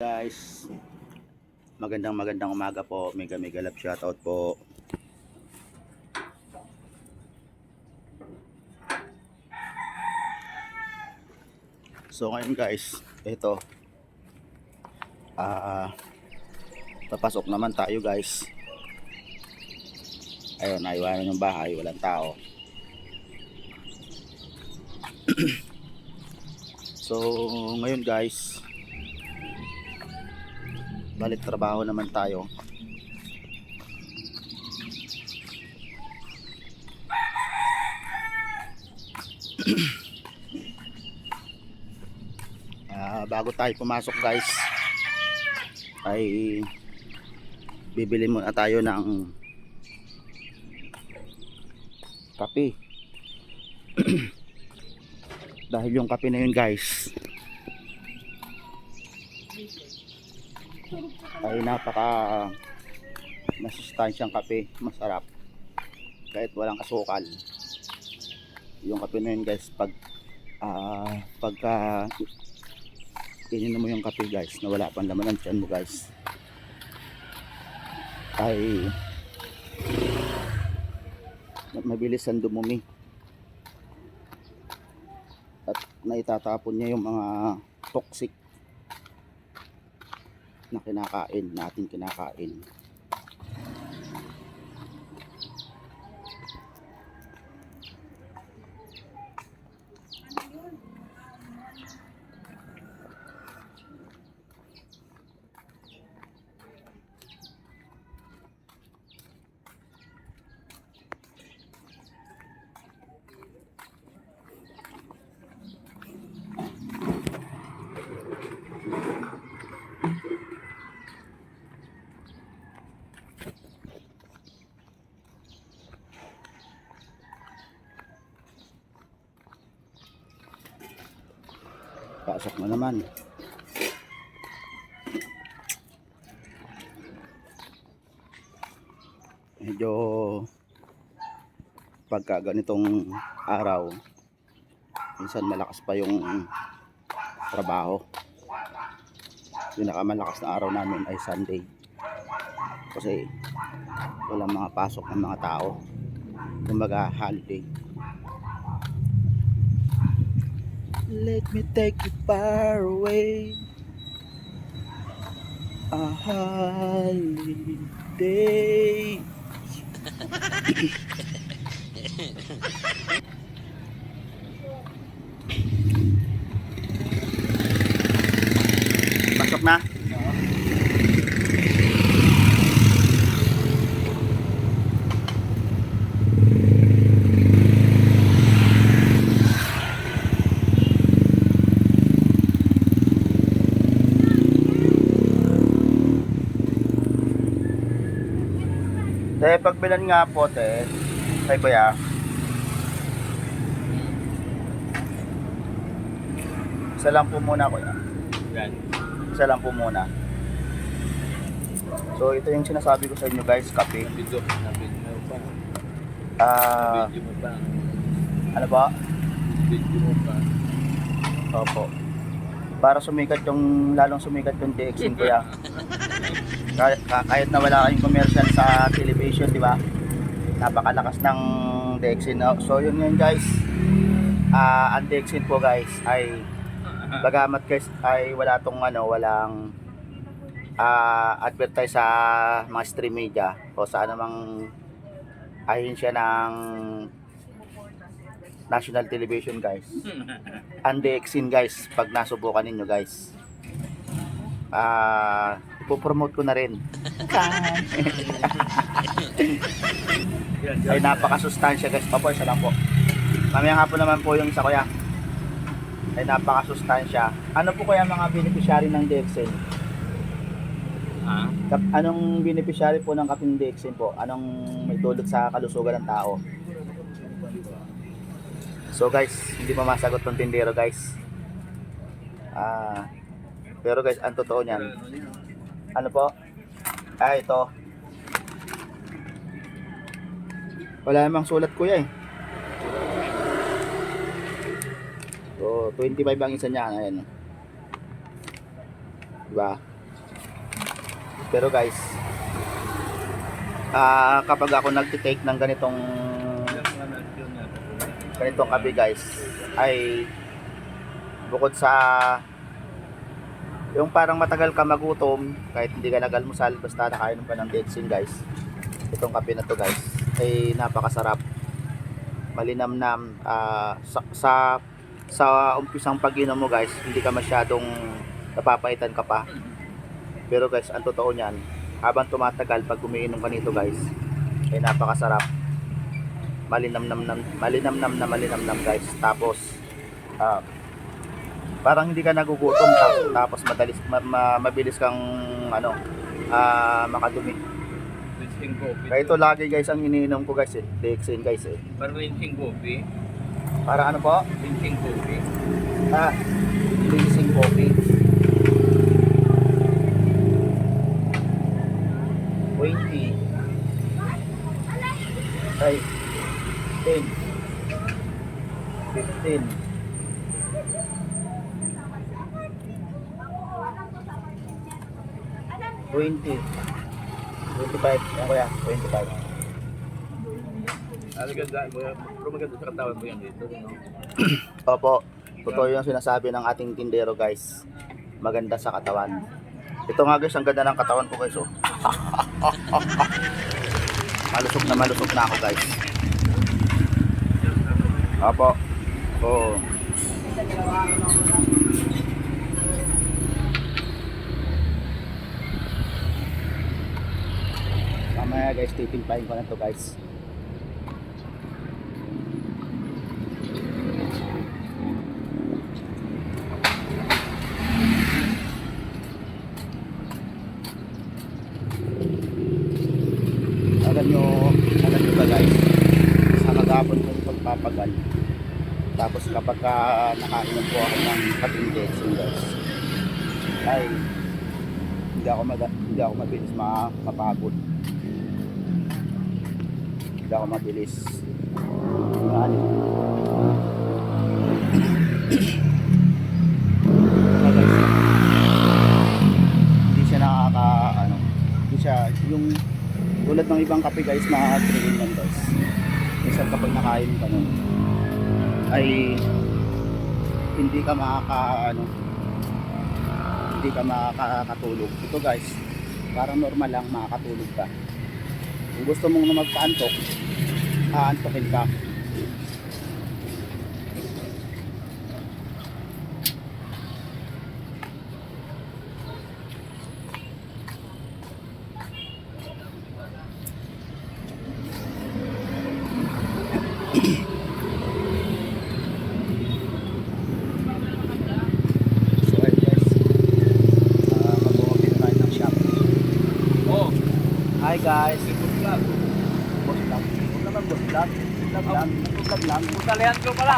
guys magandang magandang umaga po. Mega mega love shoutout po. So ngayon guys ito. Ah papasok naman tayo guys. Ayun naiwanan yung bahay walang tao. So ngayon guys balik trabaho naman tayo. Ah, bago tayo pumasok guys ay bibili muna tayo ng kape. Dahil yung kape na yun guys ay napaka masustansyang kape. Masarap. Kahit walang asukal. Yung kape na yun guys pag ah pagka ininom mo yung kape guys na wala pang laman ng tiyan mo guys. Ay mabilis ang dumumi. At naitatapon niya yung mga toxic na kinakain natin kinakain pasok na naman. Medyo pagka ganitong araw minsan malakas pa yung trabaho. Pinakamalakas na araw namin ay Sunday. Kasi walang mga pasok ng mga tao. Kumbaga holiday Let me take you far away. A holiday. Pasok na. Eh, pagbilan nga po, te. Kay Kuya. Isa lang po muna, Kuya. Yan. Isa lang po muna. So, ito yung sinasabi ko sa inyo, guys. Kape. Nabidyo. Nabidyo pa. Ah, mo pa. ano ba? Nabidyo mo pa. Opo. Para sumikat yung, lalong sumikat yung DXN, Kuya. Kahit, kahit na wala kayong commercial sa television, di ba? Napakalakas ng DXN. no? So, yun yun, guys. Ah, ang DXN po, guys, ay bagamat guys ay wala tong ano, walang ah advertise sa mga stream media o sa anumang ahensya ng national television guys. Ang DXN guys, pag nasubukan ninyo guys. Ah, ipopromote ko na rin. ay napakasustansya guys. Papo, isa lang po. Mamaya nga po naman po yung isa kuya. Ay napakasustansya. Ano po kaya mga beneficiary ng DXN? Ha? Anong beneficiary po ng kaping DXN po? Anong may dulot sa kalusugan ng tao? So guys, hindi pa masagot ng tindero guys. Ah, pero guys, ang totoo niyan, ano po? Ah, ito. Wala namang sulat kuya eh. So, 25 ang isa niya. Ayan. Diba? Pero guys, ah kapag ako nagtitake ng ganitong ganitong kape guys, ay bukod sa yung parang matagal ka magutom kahit hindi ka nagalmusal basta nakainom ka ng Dexin guys. Itong kape na to guys ay napakasarap. Malinamnam ah, sa, sa sa umpisang pag-inom mo guys hindi ka masyadong napapaitan ka pa. Pero guys ang totoo niyan habang tumatagal pag umiinom ka nito guys ay napakasarap. Malinamnam na malinamnam na malinamnam guys. Tapos ah, parang hindi ka nagugutom tapos, tapos madalis ma- ma- mabilis kang ano ah, makadumi. Kaya ito lagi guys ang iniinom ko guys eh. Dexin guys eh. Parang rinsing coffee. para ano po? Rinsing coffee. ah Rinsing coffee. 20 ay 10 15 20 25 yan kuya 25 Ano ganda, pero maganda sa katawan mo yan dito. Opo, totoo yung sinasabi ng ating tindero guys. Maganda sa katawan. Ito nga guys, ang ganda ng katawan ko guys. Oh. malusog na malusog na ako guys. Opo. Oo. Mamaya guys, titimplahin ko na to guys. alam nyo, alam nyo ba guys, sa magapon kong pagpapagal, tapos kapag ka nakainom po ako ng kapindesin guys, ay hindi ako, mag, hindi ako mabilis ma- mapagod. Hindi ako mabilis. Ano? Hindi siya nakaka, ano, hindi siya, yung tulad ng ibang kape guys na 3 in 1 guys minsan kapag nakain ka nun ay hindi ka makaka ano hindi ka makakatulog ito guys parang normal lang makakatulog ka kung gusto mong na magpaantok aantokin ka. So ayun guys uh, mag-open tayo ng shop Oh, hi guys Sipot Vlog. boss vlog huwag naman boss vlog vlog lang vlog lang ko pala.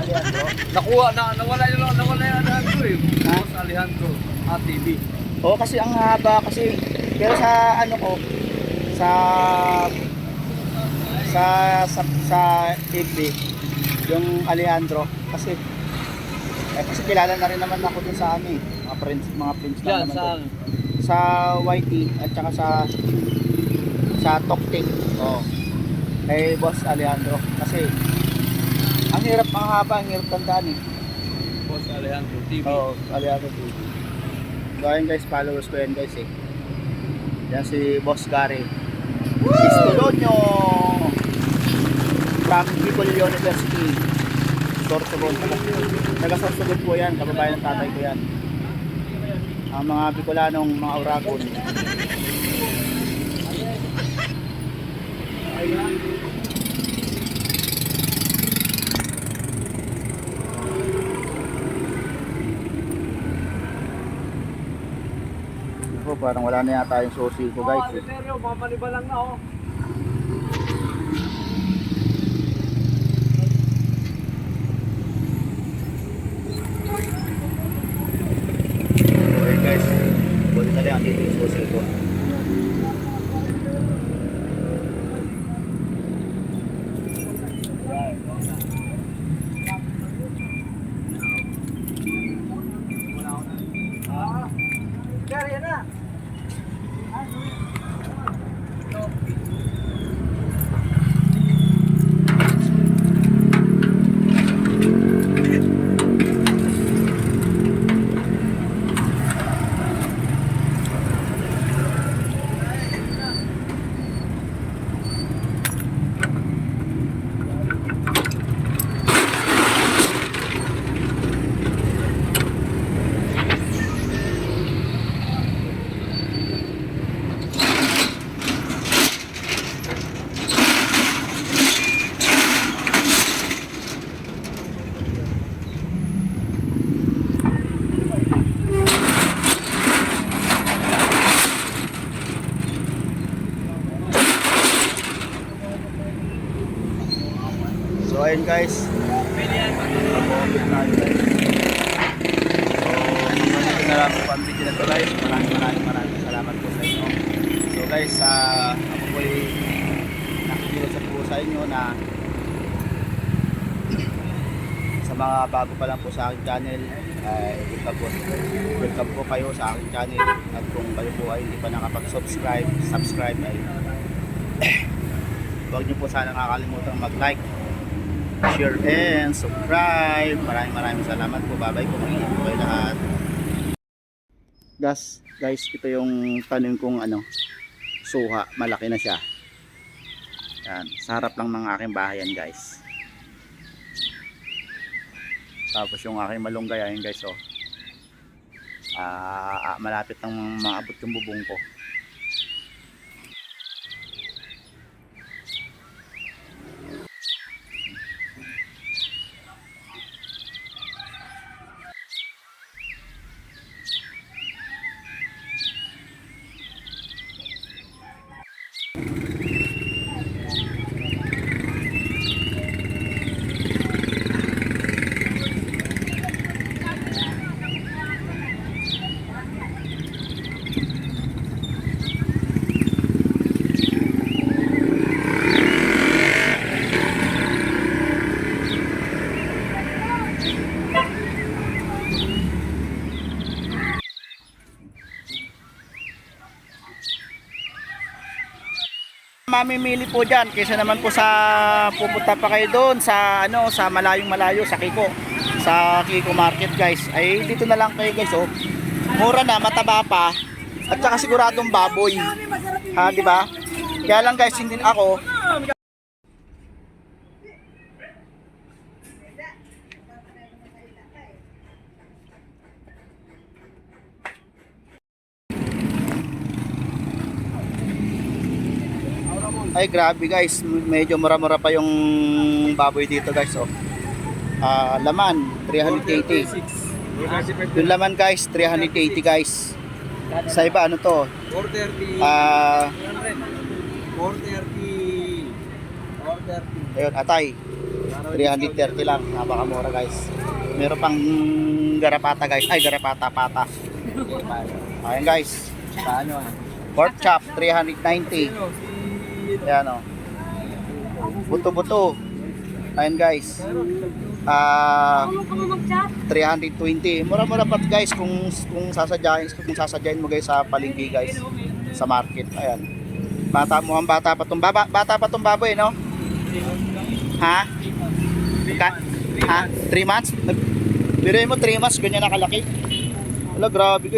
Alejandro Nakuha, na, nawala yung, nawala yung ano ko eh. Boss Alejandro, ATV. Oo, kasi ang haba kasi pero sa ano ko sa sa sa, sa FB yung Alejandro kasi eh, kasi kilala na rin naman ako dun sa ano eh mga friends mga friends lang Yan, naman saan? dun. sa YT at saka sa sa Toktik oh kay Boss Alejandro kasi ang hirap ang haba ang hirap tandaan eh Boss Alejandro TV. Oo, oh, Aliago TV. So ayun guys, followers ko yan guys eh. Yan si Boss Gary. Istudonyo! From Bicol University. Sorsogon. Taga Sorsogon po yan, kababayan ng tatay ko yan. Ang mga Bicolanong mga Uragon. Parang wala na yata yung susi ko guys. eh. Seryo, mamaliba lang na oh. Okay guys, buti na lang dito yung susi ko. So ayun guys. Na yun guys. Po ang video. Maraming maraming maraming salamat po sa inyo. So guys, ah ako po ay nakikilos po sa inyo na sa mga bago pa lang po sa aking channel ay welcome po, welcome po kayo sa aking channel at kung kayo po ay hindi pa nakapag-subscribe subscribe ay huwag niyo po sana nakakalimutan mag-like share and subscribe. Maraming maraming salamat po. Bye-bye po. Mag-ingat po kayo lahat. Guys, guys, ito yung tanim kong ano, suha. Malaki na siya. Yan. Sa harap lang ng aking bahay yan, guys. Tapos yung aking malunggay, ayun guys, oh. Ah, ah, malapit nang maabot yung bubong ko. Mamimili po diyan kaysa naman po sa pupunta pa kayo doon sa ano sa malayong malayo sa Kiko. Sa Kiko Market guys. Ay dito na lang kayo guys oh. Mura na mataba pa. At saka siguradong baboy. Ha di ba? Kaya lang guys hindi ako Ay grabe guys, medyo mura-mura pa yung baboy dito guys oh. Ah, laman 380. Yung laman guys 380 guys. Sa iba ano to? 430. Ah, 430. 430. ayun atay 330 lang, napakamura guys. Meron pang garapata guys. Ay garapata pata. Ayun guys. Sa ano? Pork chop 390. Ayan o. Buto-buto. Ayun guys. Ah, 320. Mura-mura pa guys kung kung sasadyain kung sasadyain mo guys sa palengke guys sa market. Ayan. Bata mo ang bata pa tong baba, bata pa tong baboy no? Ha? Ka, ha? 3 months? Biruin mo 3 months ganyan nakalaki. Wala grabe.